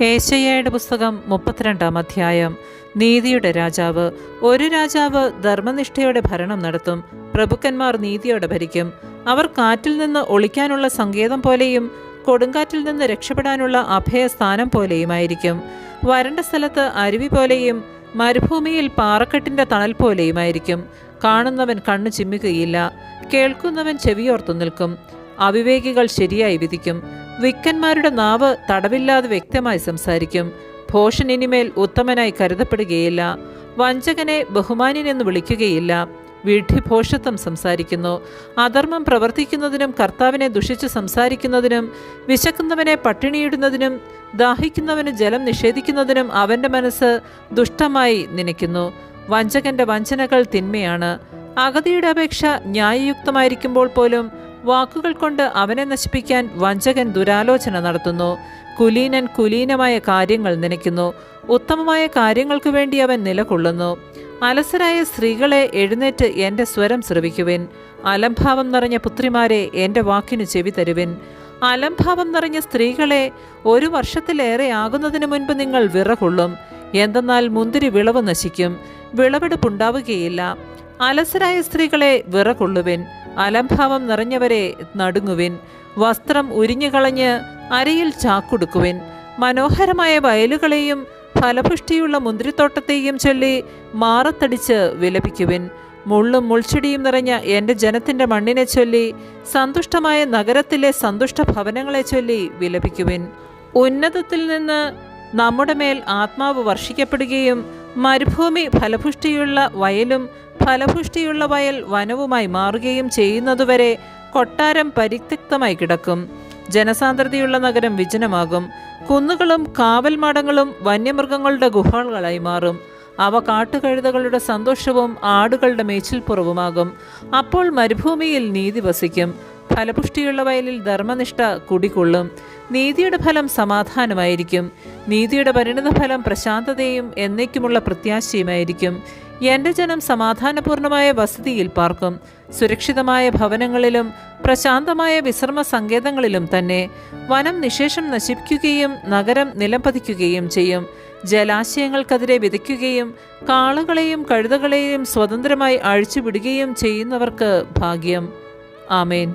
ഏശയ്യയുടെ പുസ്തകം മുപ്പത്തിരണ്ടാം അധ്യായം. നീതിയുടെ രാജാവ്. ഒരു രാജാവ് ധർമ്മനിഷ്ഠയോടെ ഭരണം നടത്തും. പ്രഭുക്കന്മാർ നീതിയോടെ ഭരിക്കും. അവർ കാറ്റിൽ നിന്ന് ഒളിക്കാനുള്ള സങ്കേതം പോലെയും കൊടുങ്കാറ്റിൽ നിന്ന് രക്ഷപ്പെടാനുള്ള അഭയസ്ഥാനം പോലെയുമായിരിക്കും. വരണ്ട സ്ഥലത്ത് അരുവി പോലെയും മരുഭൂമിയിൽ പാറക്കെട്ടിന്റെ തണൽ പോലെയുമായിരിക്കും. കാണുന്നവൻ കണ്ണു ചിമ്മുകയില്ല കേൾക്കുന്നവൻ ചെവിയോർത്തു നിൽക്കും. അവിവേകികൾ ശരിയായി വിധിക്കും. വിക്കന്മാരുടെ നാവ് തടവില്ലാതെ വ്യക്തമായി സംസാരിക്കും. ഭോഷൻ ഇനിമേൽ ഉത്തമനായി കരുതപ്പെടുകയില്ല. വഞ്ചകനെ ബഹുമാനിനെന്ന് വിളിക്കുകയില്ല. വീഢ്യഭോഷത്വം സംസാരിക്കുന്നു. അധർമ്മം പ്രവർത്തിക്കുന്നതിനും കർത്താവിനെ ദുഷിച്ച് സംസാരിക്കുന്നതിനും വിശക്കുന്നവനെ പട്ടിണിയിടുന്നതിനും ദാഹിക്കുന്നവന് ജലം നിഷേധിക്കുന്നതിനും അവന്റെ മനസ്സ് ദുഷ്ടമായി നനയ്ക്കുന്നു. വഞ്ചകന്റെ വഞ്ചനകൾ തിന്മയാണ്. അഗതിയുടെ അപേക്ഷ ന്യായയുക്തമായിരിക്കുമ്പോൾ പോലും വാക്കുകൾ കൊണ്ട് അവനെ നശിപ്പിക്കാൻ വഞ്ചകൻ ദുരാലോചന നടത്തുന്നു. കുലീനൻ കുലീനമായ കാര്യങ്ങൾ നനയ്ക്കുന്നു. ഉത്തമമായ കാര്യങ്ങൾക്ക് വേണ്ടി അവൻ നിലകൊള്ളുന്നു. അലസരായ സ്ത്രീകളെ എഴുന്നേറ്റ് എന്റെ സ്വരം ശ്രവിക്കുവിൻ. അലംഭാവം നിറഞ്ഞ പുത്രിമാരെ എന്റെ വാക്കിനു ചെവി തരുവിൻ. അലംഭാവം നിറഞ്ഞ സ്ത്രീകളെ ഒരു വർഷത്തിലേറെ ആകുന്നതിന് മുൻപ് നിങ്ങൾ വിറകൊള്ളും. എന്തെന്നാൽ മുന്തിരി വിളവ് നശിക്കും. വിളവെടുപ്പുണ്ടാവുകയില്ല. അലസരായ സ്ത്രീകളെ വിറകൊള്ളുവിൻ. അലംഭാവം നിറഞ്ഞവരെ നടുങ്ങുവിൻ. വസ്ത്രം ഉരിഞ്ഞുകളഞ്ഞ് അരയിൽ ചാക്കുടുക്കുവിൻ. മനോഹരമായ വയലുകളെയും ഫലപുഷ്ടിയുള്ള മുന്തിരിത്തോട്ടത്തെയും ചൊല്ലി മാറത്തടിച്ച് വിലപിക്കുവിൻ. മുള്ളും മുൾച്ചെടിയും നിറഞ്ഞ എന്റെ ജനത്തിന്റെ മണ്ണിനെ ചൊല്ലി സന്തുഷ്ടമായ നഗരത്തിലെ സന്തുഷ്ട ഭവനങ്ങളെ ചൊല്ലി വിലപിക്കുവിൻ. ഉന്നതത്തിൽ നിന്ന് നമ്മുടെ മേൽ ആത്മാവ് വർഷിക്കപ്പെടുകയും മരുഭൂമി ഫലപുഷ്ടിയുള്ള വയലും ഫലപുഷ്ടിയുള്ള വയൽ വനവുമായി മാറുകയും ചെയ്യുന്നതുവരെ കൊട്ടാരം പരിത്യക്തമായി കിടക്കും. ജനസാന്ദ്രതയുള്ള നഗരം വിജനമാകും. കുന്നുകളും കാവൽമാടങ്ങളും വന്യമൃഗങ്ങളുടെ ഗുഹകളായി മാറും. അവ കാട്ടുകഴുതകളുടെ സന്തോഷവും ആടുകളുടെ മേച്ചിൽപ്പുറവുമാകും. അപ്പോൾ മരുഭൂമിയിൽ നീതി വസിക്കും. ഫലപുഷ്ടിയുള്ള വയലിൽ ധർമ്മനിഷ്ഠ കുടികൊള്ളും. നീതിയുടെ ഫലം സമാധാനമായിരിക്കും. നീതിയുടെ പരിണിത ഫലം പ്രശാന്തതയും എന്നേക്കുമുള്ള പ്രത്യാശയുമായിരിക്കും. എന്റെ ജനം സമാധാനപൂർണമായ വസതിയിൽ പാർക്കും. സുരക്ഷിതമായ ഭവനങ്ങളിലും പ്രശാന്തമായ വിശ്രമ സങ്കേതങ്ങളിലും തന്നെ വനം നിശേഷം നശിപ്പിക്കുകയും നഗരം നിലംപതിക്കുകയും ചെയ്യും. ജലാശയങ്ങൾക്കെതിരെ വിതയ്ക്കുകയും കാളുകളെയും കഴുതകളെയും സ്വതന്ത്രമായി അഴിച്ചുവിടുകയും ചെയ്യുന്നവർക്ക് ഭാഗ്യം. ആമേൻ.